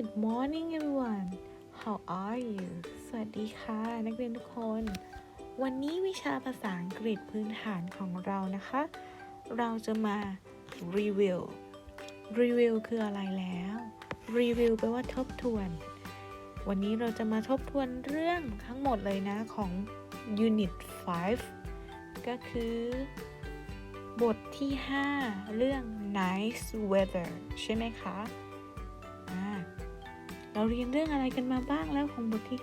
Good morning everyone How are you สวัสดีค่ะ นักเรียนทุกคน วันนี้วิชาภาษาอังกฤษพื้นฐานของเรานะคะ เราจะมารีวิวรีวิวคืออะไรแล้วรีวิวแปลว่าทบทวน วันนี้เราจะมาทบทวนเรื่องทั้งหมดเลยนะของ Unit 5 ก็คือบทที่ 5 เรื่อง nice weather ใช่ไหมคะ เราเรียนเรื่องอะไรกันมาบ้างแล้วของบทที่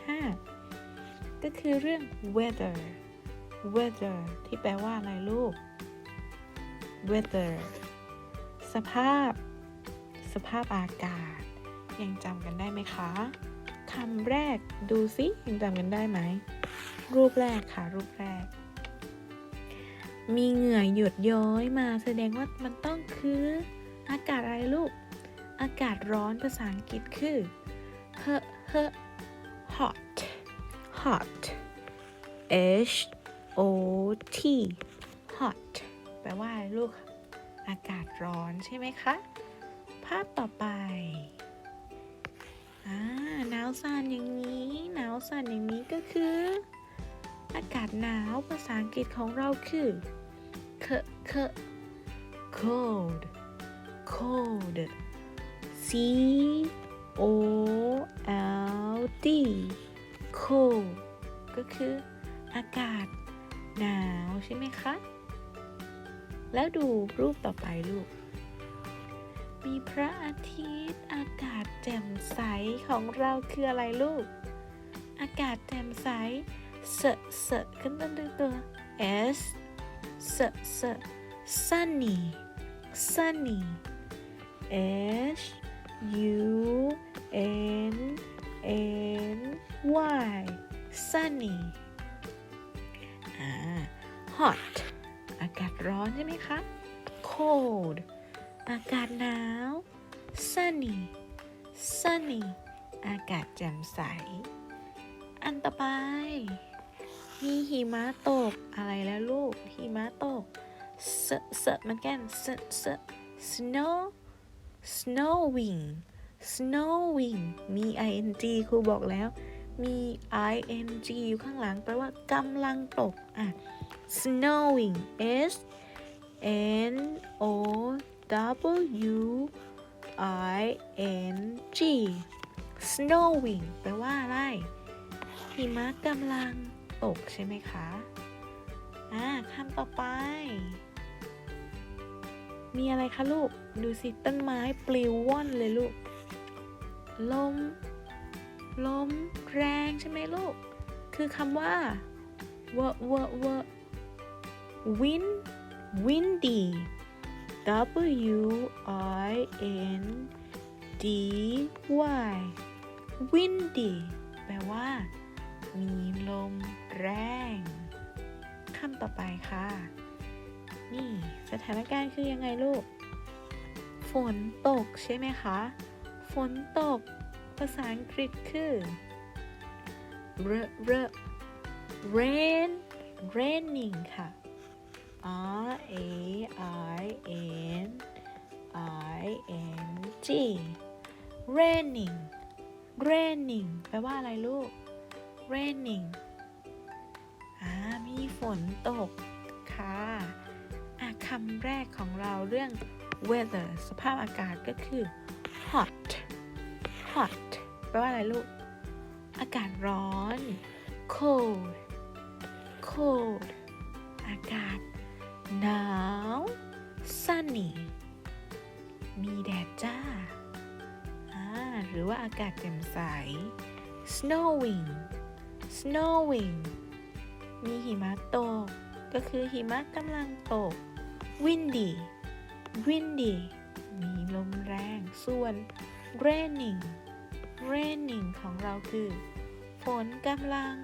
5 ก็คือเรื่อง weather weather ที่แปลว่าอะไรลูก weather สภาพ สภาพอากาศ ยังจำกันได้ไหมคะคำแรกดูสิยังจำกันได้ไหม รูปแรกค่ะ รูปแรก มีเหงื่อหยดย้อยมาแสดงว่ามันต้องคือ อากาศอะไรลูก อากาศร้อนภาษาอังกฤษคือ h h hot hot h o t hot แปลว่าลูกอากาศร้อนใช่ไหมคะ ภาพต่อไปอ่าหนาวสั่นอย่างนี้หนาวสั่นอย่างนี้ก็คือ อากาศหนาวภาษาอังกฤษของเราคือ k k cold cold c o l d cold ก็คืออากาศหนาวใช่ไหมคะ แล้วดูรูปต่อไปลูก มีพระอาทิตย์อากาศแจ่มใสของเราคืออะไรลูก อากาศแจ่มใส s s ขึ้นต้นด้วยตัว s s s sunny sunny h u n n y sunny hot อากาศร้อนใช่ไหมคะ cold อากาศหนาว sunny sunny อากาศแจ่มใส อันต่อไป มีหิมะตกอะไรแล้วลูก หิมะตก s s เหมันแกัน s s snow snowing snowing มี ing ครูบอกแล้ว มี ing อยู่ข้างหลังแปลว่ากำลังตก อะ snowing s n o w i n g snowing แปลว่าอะไร หิมะกำลังตกใช่ไหมคะ อ่าคำต่อไป มีอะไรคะลูก ดูสิต้นไม้ปลิวว่อนเลยลูก ลม ลมแรงใช่ไหมลูก คือคำว่า w w w wind windy w i n d y windy แปลว่า มีลมแรง คำต่อไปค่ะ นี่สถานการณ์คือยังไงลูก ฝนตกใช่ไหมคะ ฝนตก ภาษาอังกฤษคือ r r rain raining ค่ะ r a i n i n g raining raining แปลว่าอะไรลูก raining อ่า มีฝนตกค่ะอะ คำแรกของเราเรื่อง weather สภาพอากาศก็คือ hot hot แปลว่าอะไรลูก อากาศร้อน cold cold อากาศหนาว sunny มีแดดจ้าอ่าหรือว่าอากาศแจ่มใส snowing snowing มีหิมะตก ก็คือหิมะกำลังตก windy windy มีลมแรง ส่วน raining raining ของเราคือ ฝนกำลัง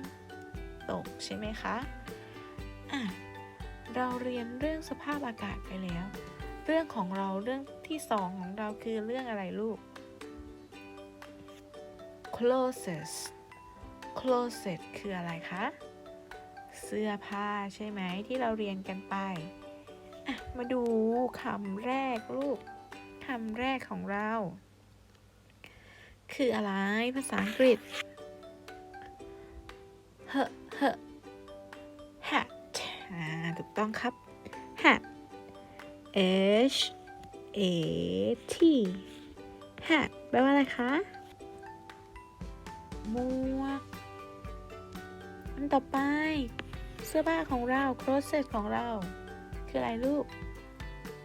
ตกใช่ไหมคะ อะ เราเรียนเรื่องสภาพอากาศไปแล้ว เรื่องของเราเรื่องที่สองของเราคือเรื่องอะไรลูก clothes closet คืออะไรคะ เสื้อผ้าใช่ไหมที่เราเรียนกันไป มาดูคำแรกลูกคำแรกของเรา คืออะไรภาษาอังกฤษ h h hat อ่าถูกต้องครับ hat h a t hat แปลว่าอะไรคะหมวก อันต่อไป เสื้อผ้าของเรา closet ของเรา คืออะไรลูก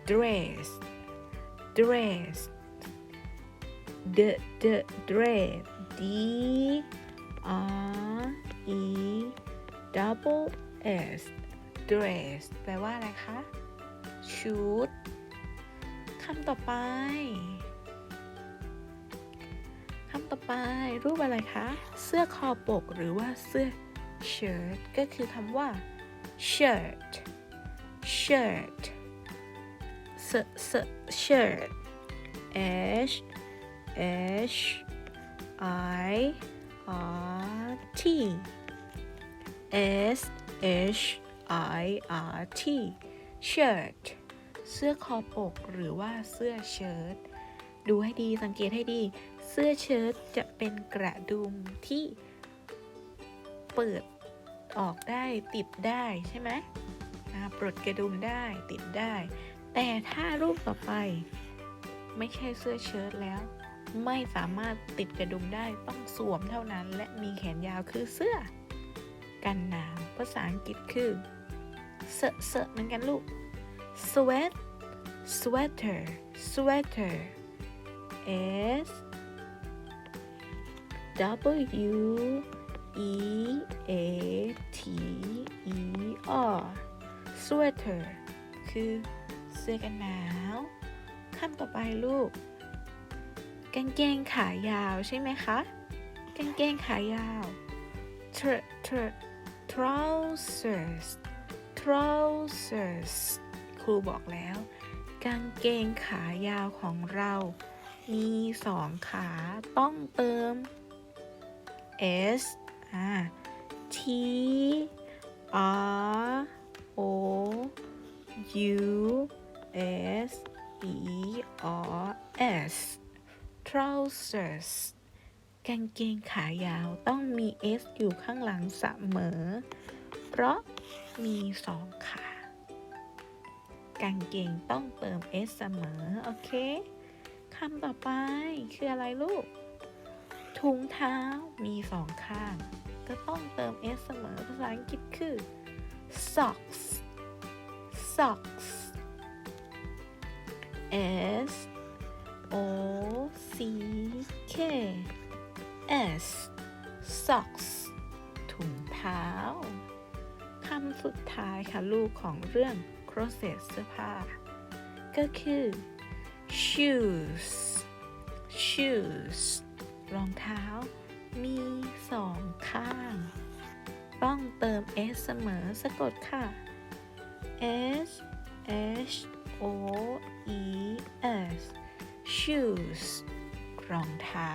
dress dress the the dress d r e double s dress แปลว่าอะไรคะ ชุดคำต่อไปคำต่อไป รูปอะไรคะ เสื้อคอปกหรือว่าเสื้อ shirt ก็คือคำว่า shirt shirt s s shirt h h i r t s h i r t shirt เสื้อคอปกหรือว่าเสื้อเชิ้ตดูให้ดีสังเกตให้ดี เสื้อเชิ้ตจะเป็นกระดุมที่เปิดออกได้ติดได้ใช่ไหม อ่าปลดกระดุมได้ติดได้ แต่ถ้ารูปต่อไป ไม่ใช่เสื้อเชิ้ตแล้ว ไม่สามารถติดกระดุมได้ต้องสวมเท่านั้น และมีแขนยาวคือเสื้อ กันหนาวภาษาอังกฤษคือเสื้อเสื้อเหมือนกันลูก sweat sweater sweater s w e a t e r sweater คือเสื้อกันหนาวคำต่อไปลูกกางเกงขายาวใช่ไหมคะกางเกงขายาว tr tr trousers trousers ครูบอกแล้ว กางเกงขายาวของเรา มีสองขาต้องเติม s อ่า t r o u s e r s trousers กางเกงขายาวต้องมี s อยู่ข้างหลังเสมอ เพราะมีสองขากางเกงต้องเติม s เสมอ โอเคคำต่อไปคืออะไรลูก ถุงเท้ามีสองข้าง ก็ต้องเติม s เสมอภาษาอังกฤษคือ socks socks s o c k s socks ถุงเท้าคำสุดท้ายค่ะลูกของเรื่อง closet เสื้อผ้า ก็คือ shoes shoes รองเท้ามีสองข้าง ต้องเติม s เสมอสะกดค่ะ s h o e s shoes รองเท้า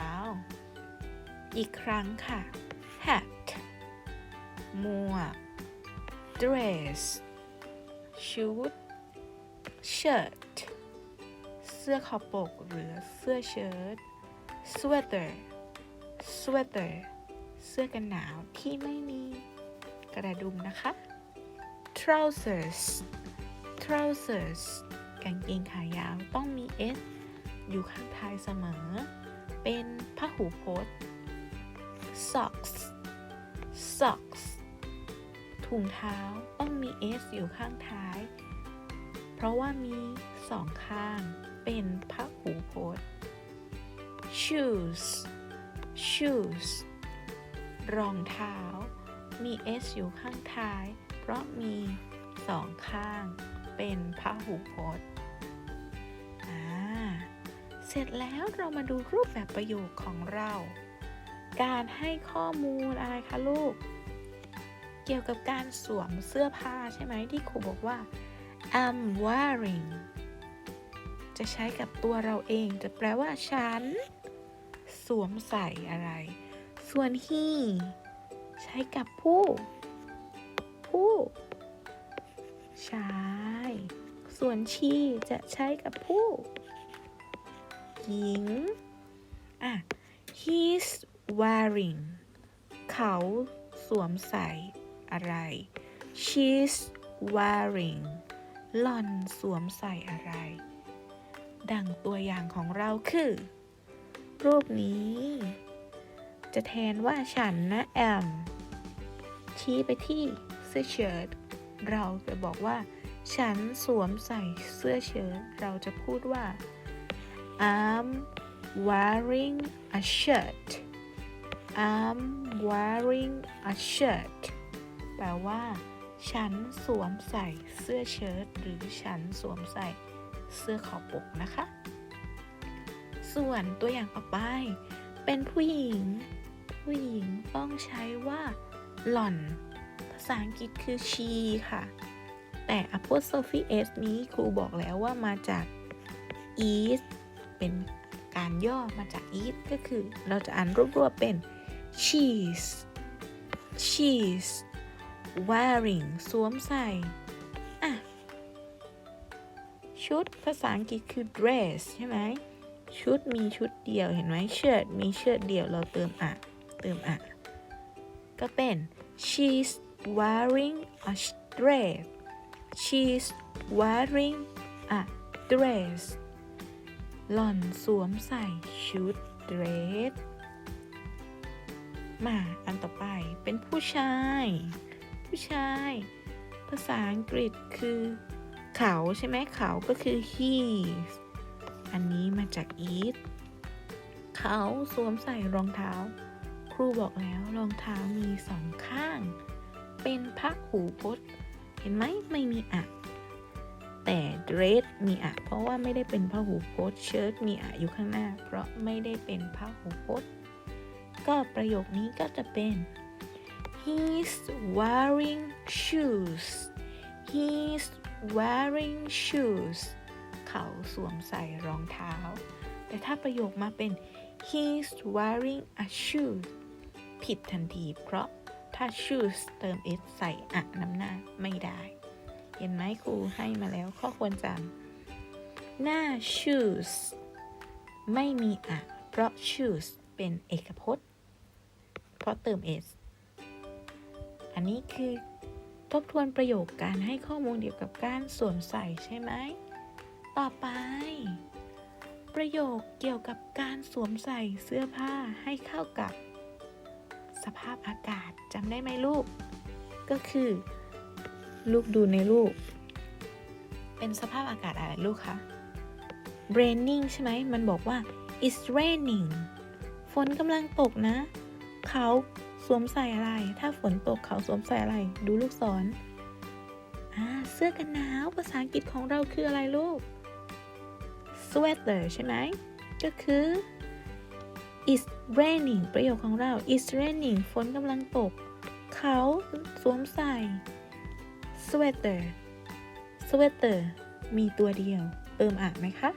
อีกครั้งค่ะ hat หมวก dress ชุด shirt เสื้อคอปกหรือเสื้อเชิ้ต sweater sweater เสื้อกันหนาวที่ไม่มีกระดุมนะคะ trousers trousers กางเกงขายาวต้องมี s อยู่ข้างท้ายเสมอ เป็นผ้าหูพจน์ socks socks ถุงเท้าต้องมี s อยู่ข้างท้าย เพราะว่ามีสองข้าง เป็นผ้าหูพจน์ shoes shoes รองเท้า มี s อยู่ข้างท้าย เพราะมีสองข้าง เป็นพหูพจน์อ่าเสร็จแล้วเรามาดูรูปแบบประโยคของเรา การให้ข้อมูลอะไรคะลูก เกี่ยวกับการสวมเสื้อผ้าใช่ไหมที่ครูบอกว่า I'm wearing จะใช้กับตัวเราเองจะแปลว่าฉัน สวมใส่อะไร ส่วน he ใช้กับผู้ ผู้ชายส่วน she จะใช้กับผู้ หญิง อะ he's wearing เขาสวมใส่อะไร she's wearing หล่อนสวมใส่อะไร ดังตัวอย่างของเราคือ รูปนี้ จะแทนว่าฉันนะแอม ชี้ไปที่เสื้อเชิ้ตเราจะบอกว่า ฉันสวมใส่เสื้อเชิ้ตเราจะพูดว่า I'm wearing a shirt I'm wearing a shirt แปลว่า ฉันสวมใส่เสื้อเชิ้ตหรือฉันสวมใส่เสื้อขอปกนะคะ ส่วนตัวอย่างต่อไป เป็นผู้หญิง ผู้หญิงต้องใช้ว่าหล่อน ภาษาอังกฤษคือ she ค่ะ แต่ apostrophe s นี้ครูบอกแล้วว่ามาจาก is เป็นการย่อมาจาก is ก็คือเราจะอ่านรวบๆเป็น she's she's wearing สวมใส่อะชุดภาษาอังกฤษคือ dress ใช่ไหม ชุดมีชุดเดียวเห็นไหมเชิ้ตมีเชิ้ตเดียวเราเติมอะ เติมอะ ก็เป็น she's wearing a dress she's wearing a dress หล่อนสวมใส่ชุดเดรส มาอันต่อไปเป็นผู้ชาย ผู้ชาย ภาษาอังกฤษคือ เขาใช่ไหมเขาก็คือ he อันนี้มาจาก eat เขาสวมใส่รองเท้า รูบอกแล้วรองเท้ามีสองข้าง เป็นพระหูพจน์ เห็นไหมไม่มีอะ แต่เดรสมีอะ เพราะว่าไม่ได้เป็นพระหูพจน์เชิ้ตมีอะอยู่ข้างหน้า เพราะไม่ได้เป็นพระหูพจน์ ก็ประโยคนี้ก็จะเป็น he's wearing shoes he's wearing shoes เขาสวมใส่รองเท้า แต่ถ้าประโยคมาเป็น he's wearing a shoe ผิดทันที เพราะถ้า shoes เติม s ใส่อะนำหน้าไม่ได้ เห็นไหมครูให้มาแล้วข้อควรจำหน้า shoes ไม่มีอะเพราะ shoes เป็นเอกพจน์ เพราะเติม s อันนี้คือทบทวนประโยคการให้ข้อมูลเกี่ยวกับการสวมใส่ใช่ไหม ต่อไป ประโยคเกี่ยวกับการสวมใส่เสื้อผ้าให้เข้ากับ ภาพอากาศจำได้ไหมลูก ก็คือ ลูกดูในลูกเป็นสภาพอากาศอะไรลูกคะ raining ใช่ไหม มันบอกว่า it's raining ฝนกำลังตกนะ เขาสวมใส่อะไร ถ้าฝนตกเขาสวมใส่อะไร ดูลูกศรอ่าเสื้อกันหนาวภาษาอังกฤษของเราคืออะไรลูก sweater ใช่ไหม ก็คือ it's raining ประโยคของเรา it's raining ฝนกำลังตก เขาสวมใส่ sweater sweater มีตัวเดียว เติมอะไหมคะ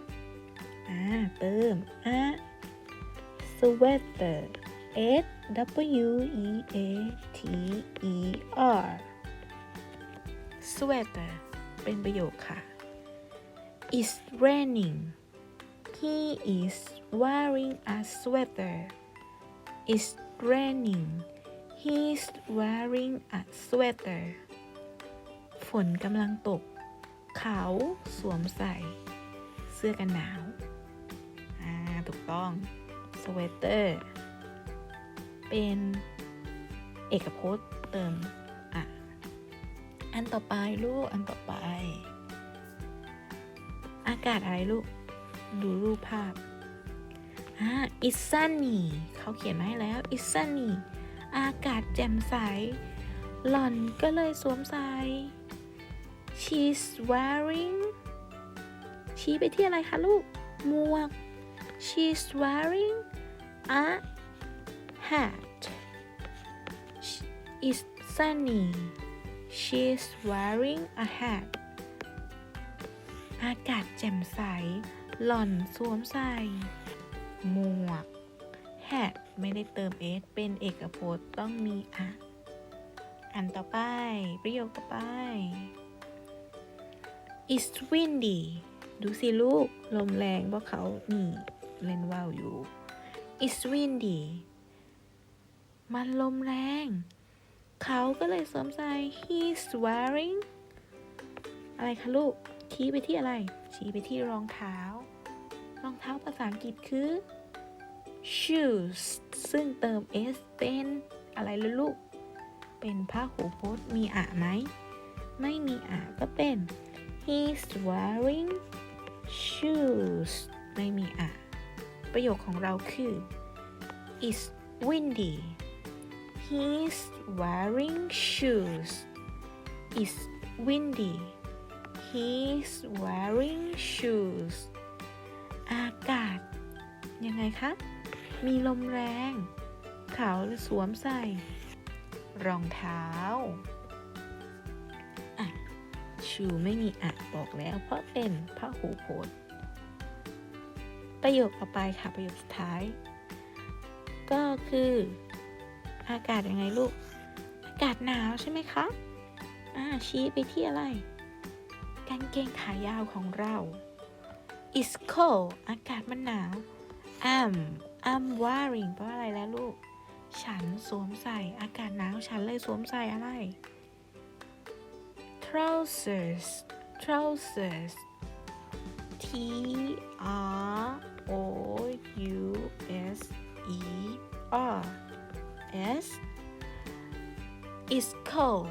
อ่า เติม อะ sweater S W E A T E R sweater เป็นประโยคค่ะ It's raining He is wearing a sweater It's raining He's wearing a sweater ฝนกำลังตก เขาสวมใส่ เสื้อกันหนาว อ่า ถูกต้อง sweater เป็นเอกพจน์เติมอะ อันต่อไปลูก อันต่อไป อากาศอะไรลูก ดูรูปภาพ อ่า it's sunny เขาเขียนมาให้แล้ว it's sunny อากาศแจ่มใส หล่อนก็เลยสวมใส่ she's wearing ชี้ไปที่อะไรคะลูก หมวก she's wearing a hat it's sunny she's wearing a hat อากาศแจ่มใส หล่อนสวมใส่ หมวก hat ไม่ได้เติม s เป็นเอกพจน์ต้องมีอะอันต่อไป ประโยคต่อไป it's windy ดูสิลูก ลมแรงเพราะเขานี่ เล่นว่าวอยู่ it's windy มันลมแรง เขาก็เลยสวมใส่ he's wearing อะไรคะลูก ชี้ไปที่อะไร ชี้ไปที่รองเท้า รองเท้าภาษาอังกฤษคือ shoes ซึ่งเติม s เป็นอะไรล่ะลูก เป็นผ้าหูพจน์มีอะไหม ไม่มีอะก็เป็น he's wearing shoes ไม่มีอะประโยคของเราคือ it's windy he's wearing shoes it's windy he's wearing shoes อากาศ ยังไงคะ มีลมแรง เขาสวมใส่ รองเท้าอะชูไม่มีอะบอกแล้วเพราะเป็นพระหูพจน์ประโยคต่อไปค่ะ ประโยคสุดท้าย ก็คือ อากาศยังไงลูก อากาศหนาวใช่ไหมคะอ่าชี้ไปที่อะไรกางเกงขายาวของเรา It's cold อากาศมันหนาว I'm I'm wearing แปลว่าอะไรแล้วลูก ฉันสวมใส่ อากาศหนาว ฉันเลยสวมใส่อะไร trousers trousers T R O U S E R S It's cold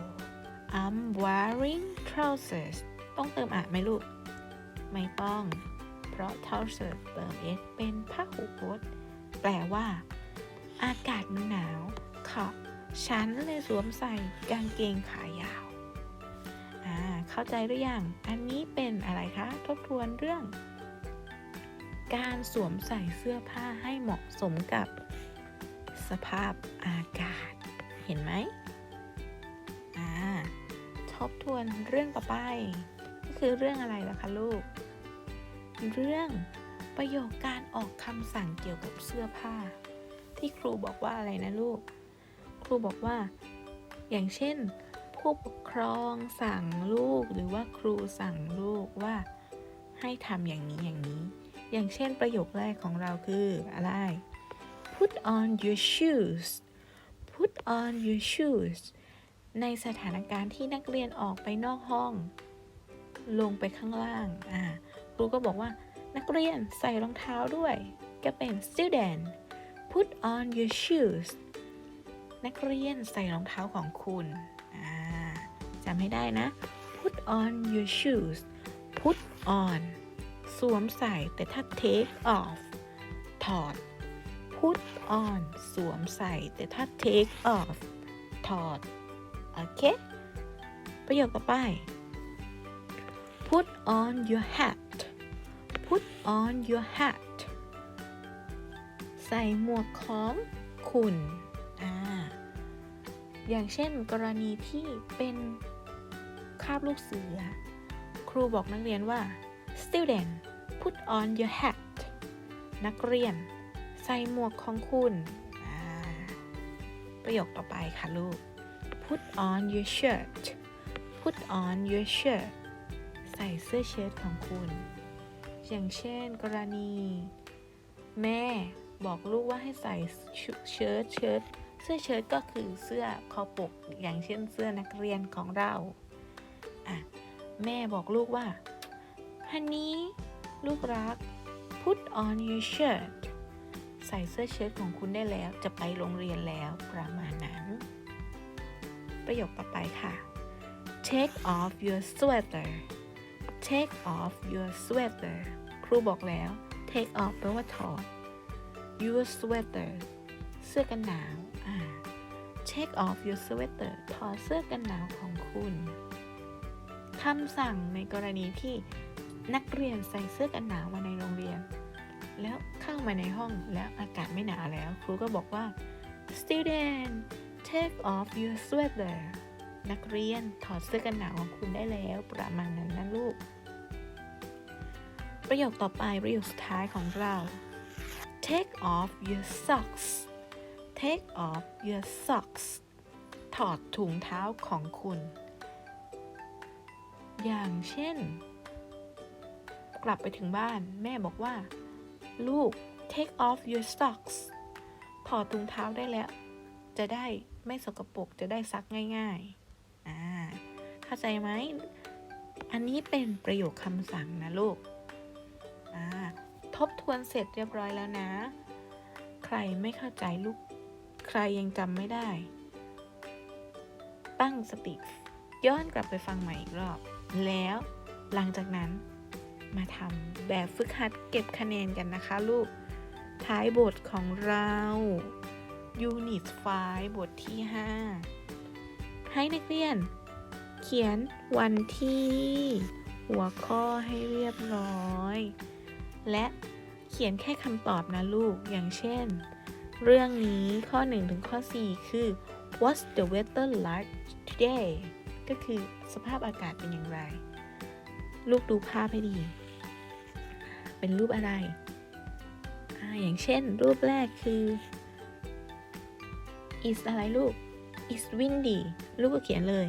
I'm wearing trousers ต้องเติมอะไหมลูก ไม่ต้อง ราะ trousers เติม s เป็นผ้าหูพจน์ แปลว่า อากาศมันหนาวค่ะฉันเลยสวมใส่กางเกงขายาว อ่า เข้าใจหรือยัง อันนี้เป็นอะไรคะ ทบทวนเรื่อง การสวมใส่เสื้อผ้าให้เหมาะสมกับสภาพอากาศ เห็นไหมอ่า ทบทวนเรื่องต่อไป ก็คือเรื่องอะไรล่ะคะลูก เรื่องประโยคการออกคำสั่งเกี่ยวกับเสื้อผ้า ที่ครูบอกว่าอะไรนะลูก ครูบอกว่า อย่างเช่น ผู้ปกครองสั่งลูกหรือว่าครูสั่งลูกว่า ให้ทำอย่างนี้อย่างนี้ อย่างเช่นประโยคแรกของเราคืออะไร put on your shoes put on your shoes ในสถานการณ์ที่นักเรียนออกไปนอกห้อง ลงไปข้างล่าง อ่า รูก็บอกว่า นักเรียนใส่รองเท้าด้วยก็เป็น student put on your shoes นักเรียนใส่รองเท้าของคุณจำให้ได้นะ put on your shoes put on สวมใส่แต่ถ้า take off ถอด put on สวมใส่แต่ถ้า take off ถอด โอเค ประโยคต่อไป put on your hat on your hat ใส่หมวกของคุณออย่างเช่นกรณีที่เป็นคาบลูกเสือ ครูบอกนักเรียนว่า student put on your hat นักเรียน ใส่หมวกของคุณ ประโยคต่อไปค่ะลูก put on your shirt put on your shirt ใส่เสื้อเชิ้ตของคุณ อย่างเช่นกรณี แม่บอกลูกว่าให้ใส่เชิ้ตเชิ้ตเสื้อเชิ้ตก็คือเสื้อคอปกอย่างเช่นเสื้อนักเรียนของเราอะแม่บอกลูกว่าฮันนี่ลูกรัก put on your shirt ใส่เสื้อเชิ้ตของคุณได้แล้วจะไปโรงเรียนแล้วประมาณนั้น ประโยคต่อไปค่ะ take off your sweater take off your sweater รูบอกแล้ว take off แปลว่าถอด your sweater เสื้อกันหนาวอ่า take off your sweater ถอดเสื้อกันหนาวของคุณคำสั่งในกรณีที่นักเรียนใส่เสื้อกันหนาวมาในโรงเรียน แล้วเข้ามาในห้องแล้วอากาศไม่หนาวแล้ว ครูก็บอกว่า student take off your sweater นักเรียนถอดเสื้อกันหนาวของคุณได้แล้วประมาณนั้นนะลูก ประโยคต่อไปประโยคสุดท้ายของเรา take off your socks take off your socks ถอดถุงเท้าของคุณ อย่างเช่น กลับไปถึงบ้านแม่บอกว่า ลูก take off your socks ถอดถุงเท้าได้แล้ว จะได้ไม่สกปรกจะได้ซักง่ายๆ อ่า เข้าใจไหม อันนี้เป็นประโยคคำสั่งนะลูก อ่าทบทวนเสร็จเรียบร้อยแล้วนะ ใครไม่เข้าใจลูก ใครยังจำไม่ได้ ตั้งสติ ย้อนกลับไปฟังใหม่อีกรอบ แล้วหลังจากนั้นมาทำแบบฝึกหัดเก็บคะแนนกันนะคะลูก ท้ายบทของเรา Unit 5บทที่ 5 ให้นักเรียน เขียนวันที่ หัวข้อให้เรียบร้อย และเขียนแค่คำตอบนะลูก อย่างเช่น เรื่องนี้ข้อ 1 ถึงข้อ 4 คือ What's the weather like today ก็คือสภาพอากาศเป็นอย่างไร ลูกดูภาพให้ดี เป็นรูปอะไรออย่างเช่น รูปแรกคือ is อะไรลูก is windy ลูกก็เขียนเลย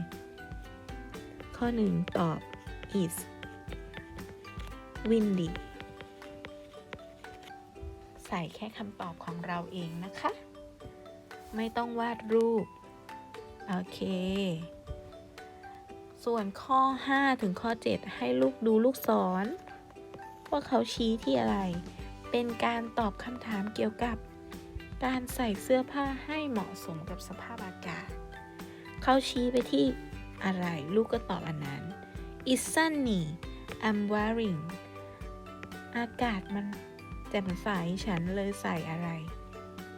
ข้อ 1 ตอบ is windy ใส่แค่คำตอบของเราเองนะคะ ไม่ต้องวาดรูป โอเค ส่วนข้อ 5 ถึงข้อ 7 ให้ลูกดูลูกศร ว่าเขาชี้ที่อะไร เป็นการตอบคำถามเกี่ยวกับ การใส่เสื้อผ้าให้เหมาะสมกับสภาพอากาศ เขาชี้ไปที่อะไรลูกก็ตอบอันนั้น It's sunny I'm wearing อากาศมัน แจ่มใสฉันเลยใส่อะไร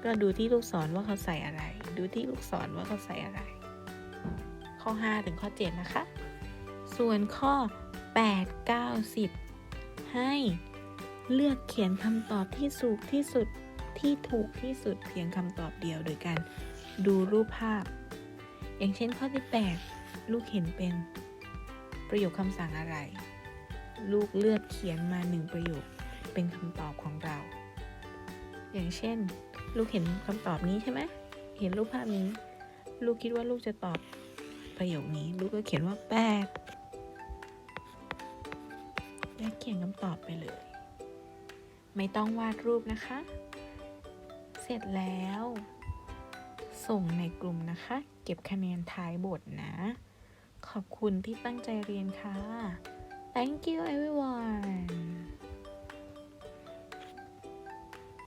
ก็ดูที่ลูกศรว่าเขาใส่อะไร ดูที่ลูกศรว่าเขาใส่อะไร ข้อ 5 ถึงข้อ 7 นะคะ ส่วนข้อ 8 9 10 ให้เลือกเขียนคำตอบที่สูงที่สุดที่ถูกที่สุดเพียงคำตอบเดียวโดยการดูรูปภาพ อย่างเช่นข้อที่ 8 ลูกเห็นเป็นประโยคคำสั่งอะไร ลูกเลือกเขียนมาหนึ่งประโยค เป็นคำตอบของเรา อย่างเช่น ลูกเห็นคำตอบนี้ใช่ไหมเห็นรูปภาพนี้ ลูกคิดว่าลูกจะตอบประโยคนี้ ลูกก็เขียนว่าแปดและเขียนคำตอบไปเลย ไม่ต้องวาดรูปนะคะ เสร็จแล้ว ส่งในกลุ่มนะคะ เก็บคะแนนท้ายบทนะ ขอบคุณที่ตั้งใจเรียนค่ะ thank you everyone